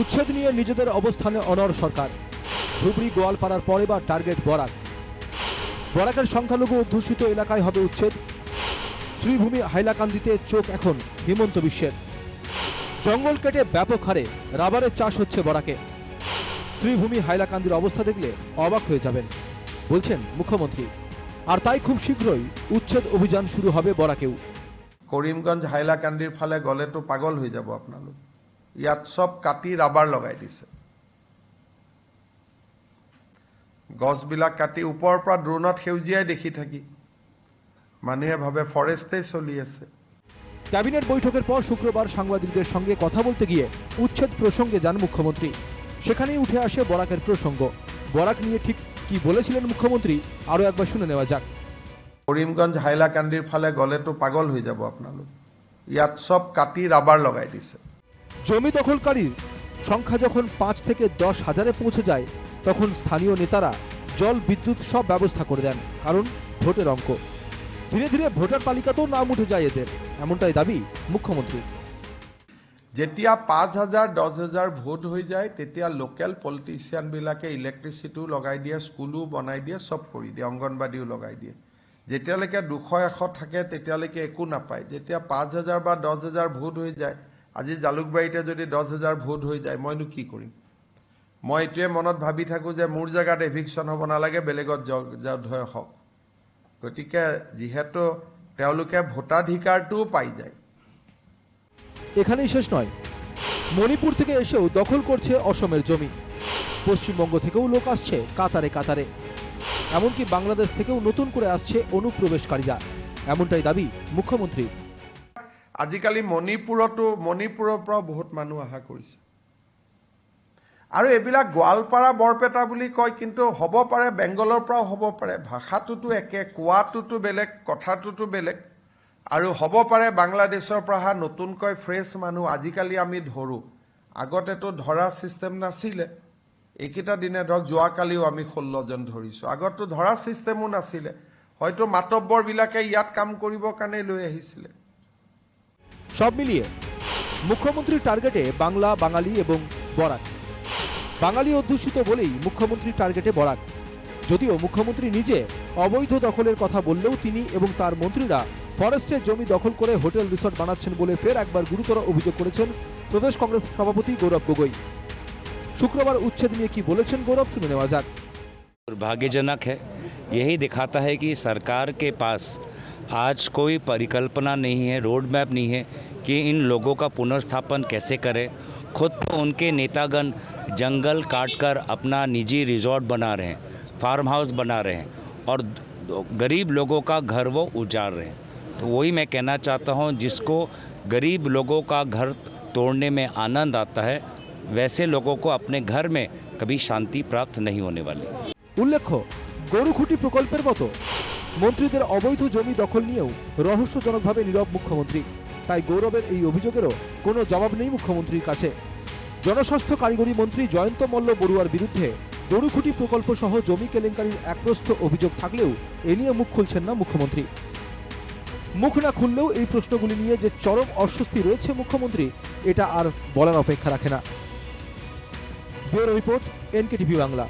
উচ্ছেদ নিয়ে নিজেদের অবস্থানে অনর সরকার। ধুবড়ি, গোয়ালপাড়ার পরে বা টার্গেট বরাক। বরাকের সংখ্যালঘু অধ্যুষিত এলাকায় হবে উচ্ছেদ। শ্রীভূমি হাইলাকান্দিতে চোখ এখন হিমন্ত বিশ্বের। জঙ্গল কেটে ব্যাপক হারে রাবারের চাষ হচ্ছে বরাকে। শ্রীভূমি হাইলাকান্দির অবস্থা দেখলে অবাক হয়ে যাবেন, বলছেন মুখ্যমন্ত্রী। আর তাই খুব শীঘ্রই উচ্ছেদ অভিযান শুরু হবে বরাকেও। কৰিমগঞ্জ হাইলাকান্দিৰ ফালে গ'লেতো পাগল হৈ যাব আপোনালোক ইয়াত চব কাটি ৰাবাৰ লগাই দিছে। গছবিলাক কাটি ওপৰৰ পৰা ড্ৰোনত সেউজীয়াই দেখি থাকি মানুহে ভাবে ফৰেষ্টেই চলি আছে। ক্যাবিনেট বৈঠকের পর শুক্রবার সাংবাদিকদের সঙ্গে কথা বলতে গিয়ে উচ্ছেদ প্রসঙ্গে যান মুখ্যমন্ত্রী। সেখানেই উঠে আসে বরাকের প্রসঙ্গ। বরাক নিয়ে ঠিক কি বলেছিলেন মুখ্যমন্ত্রী আরও একবার শুনে নেওয়া যাক। কৰিমগঞ্জ হাইলাকান্দিৰ ফালে গ'লেতো পাগল হৈ যাব আপোনালোক ইয়াত চব কাটি ৰাবাৰ লগাই দিছে। জমি দখলকারীর সংখ্যা যখন পাঁচ থেকে দশ হাজারে পৌঁছে যায়, তখন স্থানীয় নেতারা জল, বিদ্যুৎ সব ব্যবস্থা করে দেন, কারণ ভোটের অঙ্ক। ধীরে ধীরে ভোটার তালিকাতেও নাম উঠে যায় এদের, এমনটাই দাবি মুখ্যমন্ত্রী যেতিয়া পাঁচ হাজাৰ দহ হাজাৰ ভোট হৈ যায়, তেতিয়া লোকেল পলিটিচিয়ানবিলাকে ইলেক্ট্ৰিচিটিও লগাই দিয়ে, স্কুলো বনাই দিয়ে, চব কৰি দিয়ে, অংগনবাদীও লগাই দিয়ে। যেতিয়ালৈকে দুশ, এশ থাকে, তেতিয়ালৈকে একো নাপায়। যেতিয়া পাঁচ হাজাৰ বা দহ হাজাৰ ভোট হৈ যায় আজি জালুকবাৰীতে যদি দহ হাজাৰ ভোট হৈ যায়, মইনো কি কৰিম? মই এইটোৱে মনত ভাবি থাকোঁ যে মোৰ জেগাত এভিকশ্যন হ'ব নালাগে, বেলেগত য'ত হওক। গতিকে যিহেতু তেওঁলোকে ভোটাধিকাৰটোও পাই যায়। এখানেই শেষ নয়। মণিপুর থেকে এসেও দখল করছে অসমের জমি। পশ্চিমবঙ্গ থেকেও লোক আসছে কাতারে কাতারে। এমনকি বাংলাদেশ থেকেও নতুন করে আসছে অনুপ্রবেশকারীরা। এমনটাই দাবি মুখ্যমন্ত্রী আজিকালি মণিপুৰতো মণিপুৰৰ পৰাও বহুত মানুহ অহা কৰিছে। আৰু এইবিলাক গোৱালপাৰা বৰপেটা বুলি কয় কিন্তু হ'ব পাৰে বেংগলৰ পৰাও হ'ব পাৰে। ভাষাটোতো একে কোৱাটোতো বেলেগ কথাটোতো বেলেগ। আৰু হ'ব পাৰে বাংলাদেশৰ পৰা অহা নতুনকৈ ফ্ৰেছ মানুহ আজিকালি আমি ধৰোঁ। আগতেতো ধৰা ছিষ্টেম নাছিলে। এইকেইটা দিনে ধৰক যোৱাকালিও আমি ষোল্লজন ধৰিছোঁ। আগততো ধৰা ছিষ্টেমো নাছিলে। হয়তো মাতব্বৰবিলাকে ইয়াত কাম কৰিবৰ কাৰণে লৈ আহিছিলে। সব মিলিয়ে মুখ্যমন্ত্রীর টার্গেটে বাংলা বাঙালি এবং বরাক বাঙালি অধ্যুষিত বলেই মুখ্যমন্ত্রীর টার্গেটে বরাক যদিও মুখ্যমন্ত্রী নিজে অবৈধ দখলের কথা বললেও তিনি এবং তার মন্ত্রীরা ফরেস্টের জমি দখল করে হোটেল রিসর্ট বানাচ্ছেন বলে ফের একবার গুরুতর অভিযোগ করেছেন প্রদেশ কংগ্রেস সভাপতি গৌরব গগৈ শুক্রবার উচ্ছেদ নিয়ে কি বলেছেন গৌরব শুনে নেওয়া যাক दुर्भाग्यजनक है यही दिखाता है कि सरकार के पास आज कोई परिकल्पना नहीं है रोड मैप नहीं है कि इन लोगों का पुनर्स्थापन कैसे करें। खुद तो उनके नेतागण जंगल काटकर अपना निजी रिजॉर्ट बना रहे हैं फार्म हाउस बना रहे हैं और गरीब लोगों का घर वो उजाड़ रहे हैं। तो वही मैं कहना चाहता हूँ, जिसको गरीब लोगों का घर तोड़ने में आनंद आता है, वैसे लोगों को अपने घर में कभी शांति प्राप्त नहीं होने वाली। उल्लेख গরুখুঁটি প্রকল্পের মতো। মন্ত্রীদের অবৈধ জমি দখল নিয়েও রহস্যজনকভাবে নীরব মুখ্যমন্ত্রী। তাই গৌরবের এই অভিযোগেরও কোনো জবাব নেই মুখ্যমন্ত্রীর কাছে। জনস্বাস্থ্য কারিগরি মন্ত্রী জয়ন্ত মল্ল বড়ুয়ার বিরুদ্ধে গরুখুঁটি প্রকল্প সহ জমি কেলেঙ্কারির একপ্রস্থ অভিযোগ থাকলেও এ নিয়ে মুখ খুলছেন না মুখ্যমন্ত্রী। মুখ না খুললেও এই প্রশ্নগুলি নিয়ে যে চরম অস্বস্তি রয়েছে মুখ্যমন্ত্রী, এটা আর বলার অপেক্ষা রাখে না। Bureau report, NKTV Bangla.